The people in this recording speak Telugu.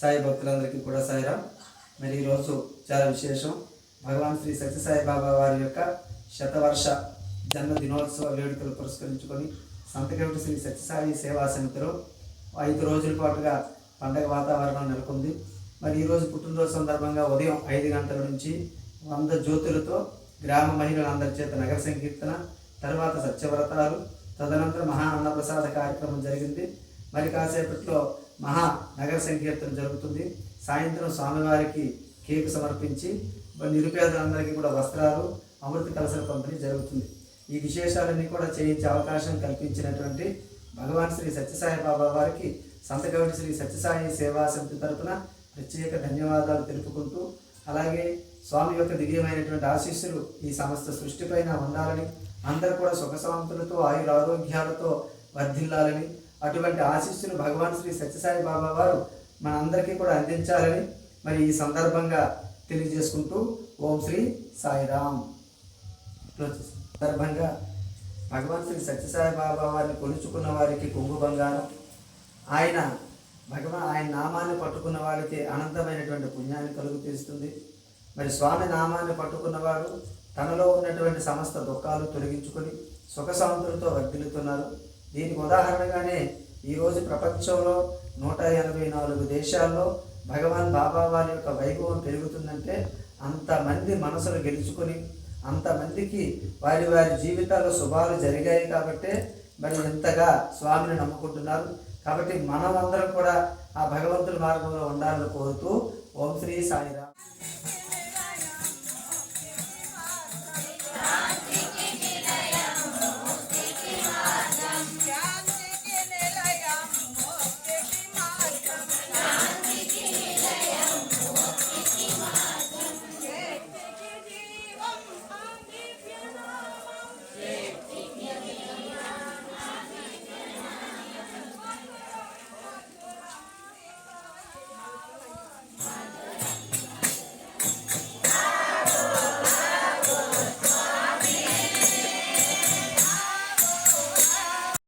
సాయి భక్తులందరికీ కూడా సాయిరా. మరి ఈరోజు చాలా విశేషం. భగవాన్ శ్రీ సత్యసాయి బాబా వారి యొక్క శతవర్ష జన్మ దినోత్సవ వేడుకలు పురస్కరించుకొని సంతకవిటి శ్రీ సత్యసాయి సేవా సమితిలో ఐదు రోజుల పాటుగా పండగ వాతావరణం నెలకొంది. మరి ఈరోజు పుట్టినరోజు సందర్భంగా ఉదయం ఐదు గంటల నుంచి వంద జ్యోతులతో గ్రామ మహిళలందరి చేత నగర సంకీర్తన తర్వాత సత్యవ్రతాలు తదనంతరం మహా అన్నప్రసాద కార్యక్రమం జరిగింది. మరి కాసేపట్లో మహా నగర సంకీర్తన జరుగుతుంది. సాయంత్రం స్వామివారికి కేకు సమర్పించి నిరుపేదలందరికీ కూడా వస్త్రాలు అమృత కలసల పంపిణీ జరుగుతుంది. ఈ విశేషాలన్నీ కూడా చేయించే అవకాశం కల్పించినటువంటి భగవాన్ శ్రీ సత్యసాయి బాబా వారికి సంతకవిటి శ్రీ సత్యసాయి సేవా సమితి తరపున ప్రత్యేక ధన్యవాదాలు తెలుపుకుంటూ అలాగే స్వామి యొక్క దివ్యమైనటువంటి ఆశీస్సులు ఈ సమస్త సృష్టిపైన ఉండాలని అందరూ కూడా సుఖశాంతులతో ఆయుర ఆరోగ్యాలతో వర్ధిల్లాలని అటువంటి ఆశీస్సును భగవాన్ శ్రీ సత్యసాయి బాబా వారు మనందరికీ కూడా అందించాలని మరి ఈ సందర్భంగా తెలియజేసుకుంటూ ఓం శ్రీ సాయిరామ్. సందర్భంగా భగవాన్ శ్రీ సత్యసాయి బాబా వారిని కొలుచుకున్న వారికి కొంగు బంగారం. ఆయన భగవాన్ ఆయన నామాన్ని పట్టుకున్న వారికి అనంతమైనటువంటి పుణ్యాన్ని కలుగు తీస్తుంది మరి స్వామి నామాన్ని పట్టుకున్నవాడు తనలో ఉన్నటువంటి సమస్త దుఃఖాలు తొలగించుకొని సుఖశాంతులతో వర్ధిల్లుతున్నారు. దీనికి ఉదాహరణగానే ఈరోజు ప్రపంచంలో నూట ఎనభై నాలుగు దేశాల్లో భగవాన్ బాబా వారి యొక్క వైభవం పెరుగుతుందంటే అంతమంది మనసులు గెలుచుకొని అంతమందికి వారి వారి జీవితాల్లో శుభాలు జరిగాయి కాబట్టే మరి ఎంతగా స్వామిని నమ్ముకుంటున్నారు. కాబట్టి మనమందరం కూడా ఆ భగవంతుని మార్గంలో ఉండాలని కోరుతూ ఓం శ్రీ సాయిరామ్.